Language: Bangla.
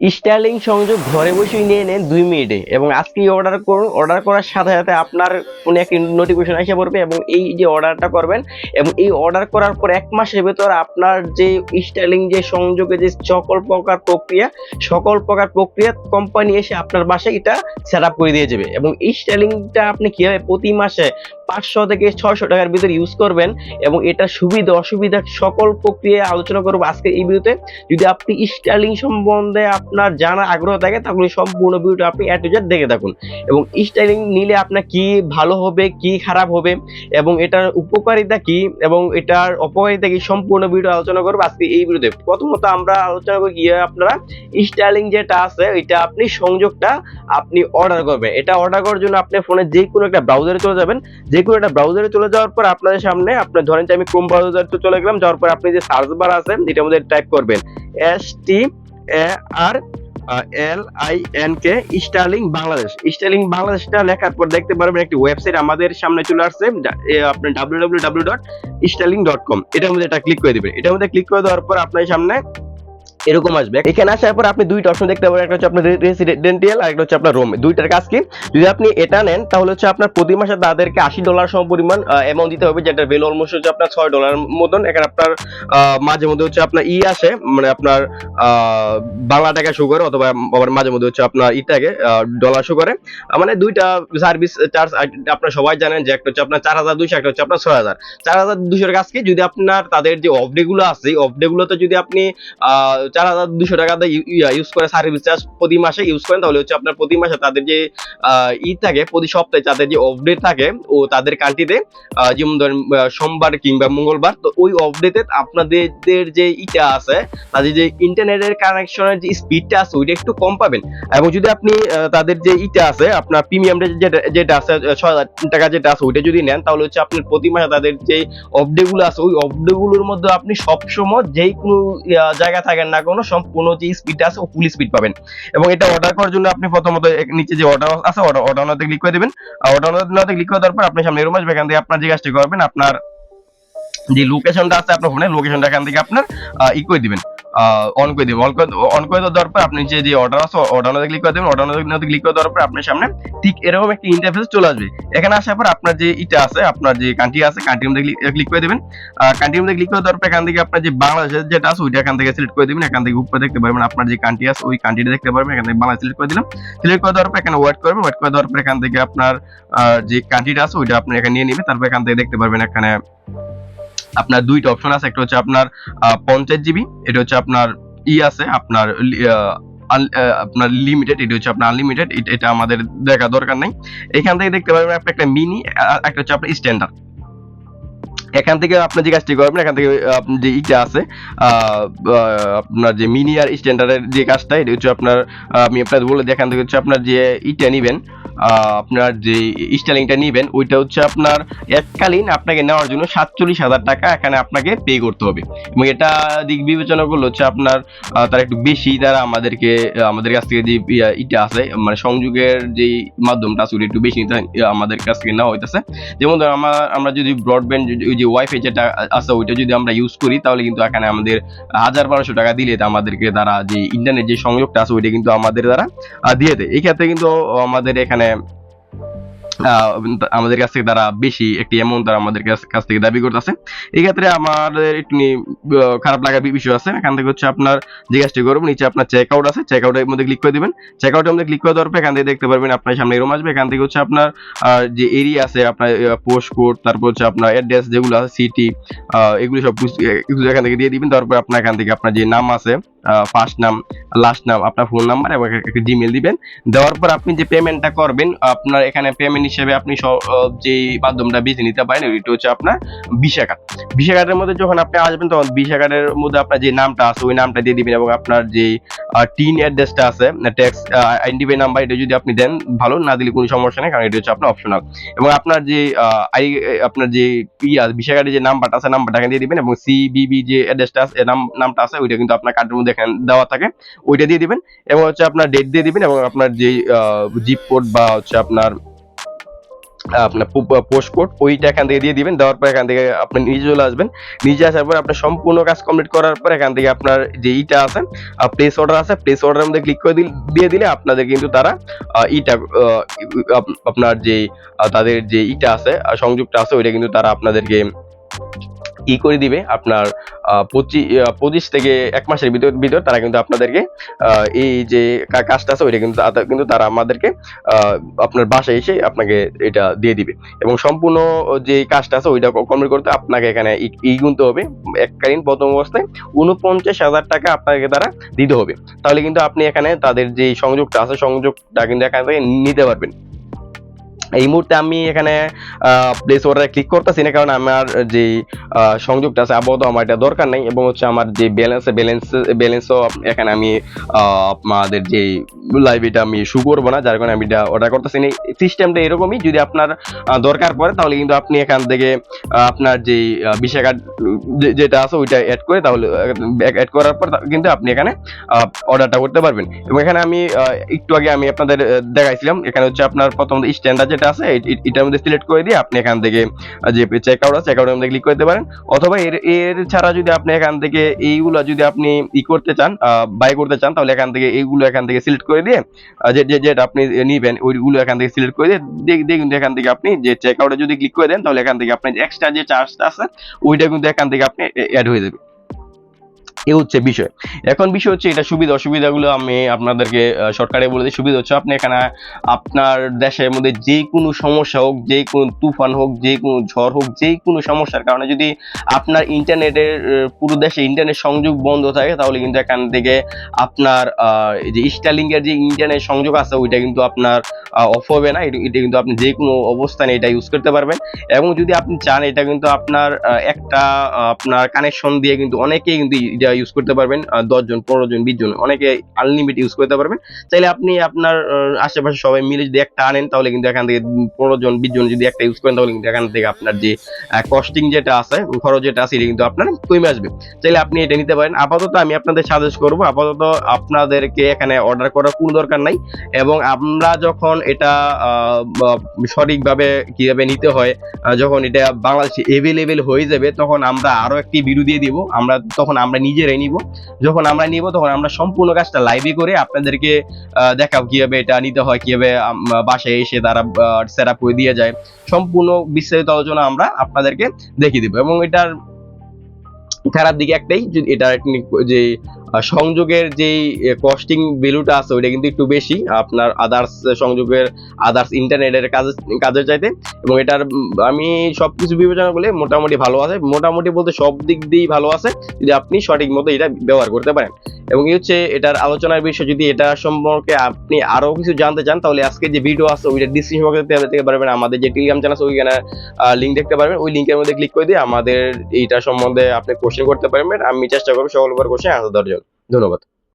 স্টাইলিং সংযোগ ঘরে বসেই নিয়ে নেন দুই মিনিটে। এবং আজকেই অর্ডার করুন অর্ডার করার সাথে সাথে আপনার ফোনে একটি নোটিফিকেশন এসে পড়বে এবং এই যে অর্ডারটা করবেন, এবং এই অর্ডার করার পর এক মাসের ভেতর আপনার যে স্টাইলিং যে সংযোগে যে সকল প্রকার প্রক্রিয়া, সকল প্রকার প্রক্রিয়া কোম্পানি এসে আপনার বাসায় এটা সেট করে দিয়ে যাবে। এবং এই স্টাইলিংটা আপনি কীভাবে প্রতি মাসে পাঁচশো থেকে ছয়শো টাকার ভিতরে ইউজ করবেন এবং এটা সুবিধা, অসুবিধা সকল প্রক্রিয়া আলোচনা করব আজকে এই ভিডিওতে। যদি আপনি স্টাইলিং সম্বন্ধে আপনার জানার আগ্রহ থাকে, তাহলে সম্পূর্ণ ভিডিওটা আপনি জেড দেখে থাকুন। এবং স্টাইলিং নিলে আপনার কি ভালো হবে, কি খারাপ হবে, এবং এটার উপকারিতা কি, এবং এটার অপকারিতা কি সম্পূর্ণ ভিডিও আলোচনা করব আজকে এই ভিডিওতে। প্রথমত আমরা আলোচনা করি কি আপনারা স্টাইলিং যেটা আছে, এটা আপনি সংযোগটা আপনি অর্ডার করবেন। এটা অর্ডার করার জন্য আপনি ফোনে যে কোনো একটা ব্রাউজারে চলে যাবেন যে কোনো একটা ব্রাউজারে চলে যাওয়ার পর আপনাদের সামনে, আপনার ধরেন যে আমি ক্রোম ব্রাউজারে চলে গেলাম, যাওয়ার পর আপনি যে সার্চ বার আছে, এটার মধ্যে টাইপ করবেন S T R L I N K Sterling Bangladesh Sterling বাংলাদেশটা লেখার পর দেখতে পারবেন একটি ওয়েবসাইট আমাদের সামনে চলে আসছে আপনার W W W dot Sterling dot com এটার মধ্যে এটা ক্লিক করে দিবেন। এটার মধ্যে ক্লিক করে দেওয়ার পর আপনার সামনে এরকম আসবে। এখানে আসার পর আপনি দুইটা অপশন দেখতে পাবেন একটা হচ্ছে আপনার রেসিডেন্টিয়াল আর একটা হচ্ছে আপনার রুম দুইটার কাজ কি? যদি আপনি এটা নেন, তাহলে হচ্ছে আপনার প্রতি মাসে তাদেরকে আশি ডলার সম পরিমাণ অ্যামাউন্ট দিতে হবে যেটা ভ্যালু অলমোস্ট হচ্ছে আপনার ছয় ডলার মতন। এখানে আপনার মাঝে মধ্যে হচ্ছে আপনার ই আসে মানে আপনার বাংলা টাকা শো করে অথবা মাঝে মধ্যে হচ্ছে আপনার ই থাকে ডলার শো করে মানে দুইটা সার্ভিস চার্জ আপনার সবাই জানেন যে একটা হচ্ছে আপনার চার হাজার দুইশো, একটা হচ্ছে আপনার ছয় হাজার। চার হাজার দুশোর কাজ কি? যদি আপনার তাদের যে অফ ডে গুলো আছে অফ ডে গুলোতে যদি আপনি চার হাজার দুশো টাকা ইউজ করে সার্ভিস চার্জ প্রতি মাসে ইউজ করেন, তাহলে হচ্ছে আপনার প্রতি মাসে তাদের যে ই থাকে, প্রতি সপ্তাহে তাদের যে অফ থাকে, ও তাদের কান্ট্রিতে যেমন ধরেন সোমবার কিংবা মঙ্গলবার, তো ওই অফ আপনাদের যে ইটা আছে, তাদের যে ইন্টারনেটের কানেকশনের যে স্পিডটা আছে, ওইটা একটু কম পাবেন। এবং যদি আপনি তাদের যে ইটা আছে, আপনার প্রিমিয়াম যেটা আছে ছয় হাজার টাকা যেটা আছে, ওইটা যদি নেন, তাহলে হচ্ছে আপনার প্রতি মাসে তাদের যে অফ আছে, ওই অফ মধ্যে আপনি সবসময় যেই কোনো জায়গা থাকেন না কোনো সম্পূর্ণ যে স্পিডটা আছে, ও ফুল স্পিড পাবেন। এবং এটা অর্ডার করার জন্য আপনি প্রথমত নিচে যে অর্ডার আছে অর্ডার নাতে ক্লিক করে দিবেন। অর্ডার নাতে ক্লিক করে দেওয়ার পর আপনি সামনে এরকম আসবে, এখান থেকে আপনার যে কাজটি করবেন, আপনার যে লোকেশনটা আছে আপনার ফোনে লোকেশনটা এখান থেকে আপনার ই করে দিবেন। অন করে দিবেন। অন করে দেওয়ার পর আপনি যে অর্ডার আছে অর্ডার নাতে ক্লিক করে দেবেন। অর্ডার নাতে ক্লিক করে দেওয়ার পর আপনার সামনে ঠিক এরকম একটা ইন্টারফেস চলে আসবে। এখানে আসার পর আপনার যে ইটা আছে, আপনার যে কান্ট্রি আছে কান্ট্রির মধ্যে ক্লিক করে দিবেন। কান্ট্রির মধ্যে ক্লিক করে দেওয়ার পর এখান থেকে আপনার যে বাংলাদেশের যেটা আছে, ওইটা এখান থেকে সিলেক্ট করে দিবেন। এখান থেকে উপরে দেখতে পারবেন আপনার যে কান্ট্রি আছে, ওই কান্ট্রিটা দেখতে পারবেন। এখান থেকে বাংলাদেশ সিলেক্ট করে দিলাম। সিলেক্ট করে দেওয়ার পর এখানে ওয়েট করবেন। ওয়েট করে দেওয়ার পর এখান থেকে আপনার যে কান্ট্রিটা আছে, ওইটা আপনি এখানে নিয়ে নেবেন। তারপর এখান থেকে দেখতে পারবেন এখানে আপনার দুইটা অপশন আছে, একটা হচ্ছে আপনার পঞ্চাশ জিবি এটা হচ্ছে আপনার ই আছে, আপনার আপনার লিমিটেড এটা হচ্ছে আপনার আনলিমিটেড এটা আমাদের দেখা দরকার নাই। এখান থেকে দেখতে পারবেন আপনি একটা মিনি একটা হচ্ছে আপনার স্ট্যান্ডার্ড এখান থেকে আপনি যে কাজটি করবেন, এখান থেকে আপনি যে ইটা আছে আপনার যে মিনি আর স্ট্যান্ডার্ডের যে কাজটা, এটা হচ্ছে আপনার আমি আপনাদের বলে দিই, এখান থেকে হচ্ছে আপনার যে ইটা নিবেন আপনার যে স্টাইলিংটা নিবেন, ওইটা হচ্ছে আপনার এককালীন আপনাকে নেওয়ার জন্য সাতচল্লিশ হাজার টাকা এখানে আপনাকে পে করতে হবে। এবং এটা দিক বিবেচনা করলে হচ্ছে আপনার তারা একটু বেশি তারা আমাদেরকে আমাদের কাছ থেকে যে ইটা আছে মানে সংযোগের যে মাধ্যমটা আছে একটু বেশি আমাদের কাছ থেকে নেওয়া হইতেছে। যেমন ধর আমরা আমরা যদি ব্রডব্যান্ড ওই যে ওয়াইফাই যেটা আছে, ওইটা যদি আমরা ইউজ করি, তাহলে কিন্তু এখানে আমাদের হাজার বারোশো টাকা দিলে আমাদেরকে তারা যে ইন্টারনেট যে সংযোগটা আছে, ওইটা কিন্তু আমাদের দ্বারা দিয়ে দেয়। এই ক্ষেত্রে কিন্তু আমাদের এখানে আমাদের কাছ থেকে তারা বেশি একটি অ্যামাউন্ট তারা আমাদের কাছ থেকে দাবি করতেছে। এই ক্ষেত্রে আমাদের একটু খারাপ লাগার বিষয় আছে। এখান থেকে হচ্ছে আপনার যে কাজটি করবেন নিচে আপনার চেক আউট আছে। চেক আউটের মধ্যে ক্লিক করে দিবেন। চেক আউটের মধ্যে ক্লিক করে দেওয়ার পর এখান থেকে দেখতে পারবেন আপনার সামনে এরকম আসবে। এখান থেকে হচ্ছে আপনার যে এরিয়া আছে, আপনার পোস্ট কোড তারপর হচ্ছে আপনার অ্যাড্রেস যেগুলো আছে সিটি এগুলো সব এখান থেকে দিয়ে দিবেন। তারপর আপনার এখান থেকে আপনার যে নাম আছে ফার্স্ট নাম লাস্ট নাম, আপনার ফোন নাম্বার এবং একটা জিমেল দিবেন। দেওয়ার পর আপনি যে পেমেন্টটা করবেন, আপনার এখানে পেমেন্ট হিসেবে আপনি যে মাধ্যমটা বেছে নিতে পারেন, ওইটা হচ্ছে আপনার ভিসা কার্ড ভিসা কার্ডের মধ্যে যখন আপনি আসবেন, তখন ভিসা কার্ডের মধ্যে আপনার যে নামটা আছে, ওই নামটা দিয়ে দিবেন এবং আপনার যে টিন অ্যাড্রেসটা আছে ট্যাক্স আইডেন্টিফাই নাম্বার এটা যদি আপনি দেন, ভালো, না দিলে কোনো সমস্যা নেই, কারণ এটা হচ্ছে আপনার অপশনাল এবং আপনার যে আই আপনার যে ইয়া ভিসা কার্ডের যে নাম্বারটা আছে নাম্বারটা দিয়ে দিবেন এবং সিবিবি যে অ্যাড্রেসটা আছে নাম, নামটা আছে, ওইটা কিন্তু আপনার কার্ডের মধ্যে এখানে দেওয়া থাকে, ওইটা দিয়ে দিবেন এবং হচ্ছে আপনার ডেট দিয়ে দিবেন এবং আপনার যে জিপ কোড বা হচ্ছে আপনার আপনার পোস্ট কোড ওইটা এখান থেকে দিয়ে দিবেন। দেওয়ার পর এখান থেকে আপনি নিজে চলে আসবেন। নিজে আসার পর আপনার সম্পূর্ণ কাজ কমপ্লিট করার পর এখান থেকে আপনার যে ইটা আছে প্লেস অর্ডার আছে প্লেস অর্ডারের মধ্যে ক্লিক করে দিয়ে দিলে আপনাদের কিন্তু তারা ইটা আপনার যে তাদের যে ইটা আছে সংযোগটা আছে, ওইটা কিন্তু তারা আপনাদেরকে ই করে দিবে আপনার পঁচিশ থেকে এক মাসের ভিতর তারা কিন্তু আপনাদেরকে এই যে কাজটা আছে ওইটা কিন্তু কিন্তু তারা আমাদেরকে আপনার বাসায় এসে আপনাকে এটা দিয়ে দিবে। এবং সম্পূর্ণ যে কাজটা আছে ওইটা কমপ্লিট করতে আপনাকে এখানে ই গুনতে হবে। এককালীন প্রথম অবস্থায় উনপঞ্চাশ হাজার টাকা আপনাকে তারা দিতে হবে। তাহলে কিন্তু আপনি এখানে তাদের যে সংযোগটা আছে, সংযোগটা কিন্তু এখান থেকে নিতে পারবেন। এই মুহূর্তে আমি এখানে প্লেস অর্ডারে ক্লিক করতেছি না, কারণ আমার যে সংযোগটা আছে, আপাতত আমার এটা দরকার নেই এবং হচ্ছে আমার যে ব্যালেন্স ব্যালেন্স ব্যালেন্সও এখানে আমি আপনাদের যে লাইভ আমি শু করব না, যার কারণে আমি এটা অর্ডার করতেছি না। সিস্টেমটা এরকমই, যদি আপনার দরকার পড়ে, তাহলে কিন্তু আপনি এখান থেকে আপনার যে বিষয় কার্ড যেটা আছে, ওইটা অ্যাড করে, তাহলে অ্যাড করার পর কিন্তু আপনি এখানে অর্ডারটা করতে পারবেন। এবং এখানে আমি একটু আগে আমি আপনাদের দেখাইছিলাম, এখানে হচ্ছে আপনার প্রথম স্ট্যান্ডার্ড এ- এ- এটার মধ্যে সিলেক্ট করে দিয়ে আপনি এখান থেকে যে চেক আউট আছে চেক আউটের মধ্যে ক্লিক করতে পারেন। অথবা এর এর ছাড়া যদি আপনি এখান থেকে এইগুলো যদি আপনি ই করতে চান বাই করতে চান, তাহলে এখান থেকে এইগুলো এখান থেকে সিলেক্ট করে দিয়ে যে যেটা আপনি নিবেন, ওইগুলো এখান থেকে সিলেক্ট করে দিয়ে কিন্তু এখান থেকে আপনি যে চেক আউটে যদি ক্লিক করে দেন, তাহলে এখান থেকে আপনার এক্সট্রা যে চার্জটা আছে, ওইটা কিন্তু এখান থেকে আপনি অ্যাড হয়ে যাবে। এ হচ্ছে বিষয়। এখন বিষয় হচ্ছে এটা সুবিধা, অসুবিধাগুলো আমি আপনাদেরকে শর্টকাটে বলে দিই, সুবিধা হচ্ছে আপনি এখানে, আপনার দেশের মধ্যে যে কোনো সমস্যা হোক যে কোনো তুফান হোক যে কোনো ঝড় হোক যে কোনো সমস্যার কারণে যদি আপনার ইন্টারনেটের পুরো দেশে ইন্টারনেট সংযোগ বন্ধ থাকে, তাহলে কিন্তু এখান থেকে আপনার যে স্টারলিংকের যে ইন্টারনেট সংযোগ আছে, ওইটা কিন্তু আপনার অফ হবে না। এটা এটা কিন্তু আপনি যে কোনো অবস্থানে এটা ইউজ করতে পারবেন। এবং যদি আপনি চান, এটা কিন্তু আপনার একটা আপনার কানেকশন দিয়ে কিন্তু অনেকেই কিন্তু এটা ইউজ করতে পারবেন দশ জন পনেরো জন বিশ জন অনেকে আনলিমিটেড ইউজ করতে পারবেন। চাইলে আপনি আপনার আশেপাশে সবাই মিলে যদি একটা আনেন, তাহলে কিন্তু এখান থেকে পনেরো জন বিশ জন যদি একটা ইউজ করেন, তাহলে কিন্তু এখান থেকে আপনার যে কস্টিং যেটা আছে, খরচ যেটা আছে, এটা কিন্তু আপনার কমে আসবে। চাইলে আপনি এটা নিতে পারেন। আপাতত আমি আপনাদের সাজেস্ট করব, আপাতত আপনাদেরকে এখানে অর্ডার করার কোনো দরকার নাই। এবং আমরা যখন এটা সঠিকভাবে কীভাবে নিতে হয় যখন এটা বাংলাদেশে এভেলেবেল হয়ে যাবে, তখন আমরা আরও একটি ভিডিও দিয়ে দিব। আমরা, তখন আমরা নিজেরাই নিব। যখন আমরা নিব, তখন আমরা সম্পূর্ণ কাজটা লাইভে করে আপনাদেরকে দেখাও কীভাবে এটা নিতে হয়, কীভাবে বাসায় এসে তারা সেট আপ করে দিয়ে যায়। সম্পূর্ণ বিস্তারিত আলোচনা আমরা আপনাদেরকে দেখিয়ে দেবো। এবং এটার খারাপ দিকে একটাই, যে এটা যে সংযোগের যেই কস্টিং ভ্যালুটা আছে, ওইটা কিন্তু একটু বেশি। আপনার আদার্স সংযোগের আদার্স ইন্টারনেটের কাজের কাজের চাইতে। এবং এটার আমি সবকিছু বিবেচনা করলে মোটামুটি ভালো আছে। মোটামুটি বলতে সব দিক দিয়েই ভালো আছে, যদি আপনি সঠিক মতো এটা ব্যবহার করতে পারেন। এবং এই হচ্ছে, এটার আলোচনার বিষয়, যদি এটা সম্পর্কে আপনি আরও কিছু জানতে চান, তাহলে আজকে যে ভিডিও আছে, ওইটা ডিসক্রিপশন বক্সে দেখতে পারবেন। আমাদের যে টেলিগ্রাম চ্যানেল আছে, ওইখানে লিঙ্ক দেখতে পারবেন। ওই লিঙ্কের মধ্যে ক্লিক করে দিয়ে আমাদের এইটা সম্বন্ধে আপনি কোশ্চেন করতে পারবেন। আমি চেষ্টা করব সকল কোশ্চেন আনসার দেওয়ার জন্য। ধন্যবাদ।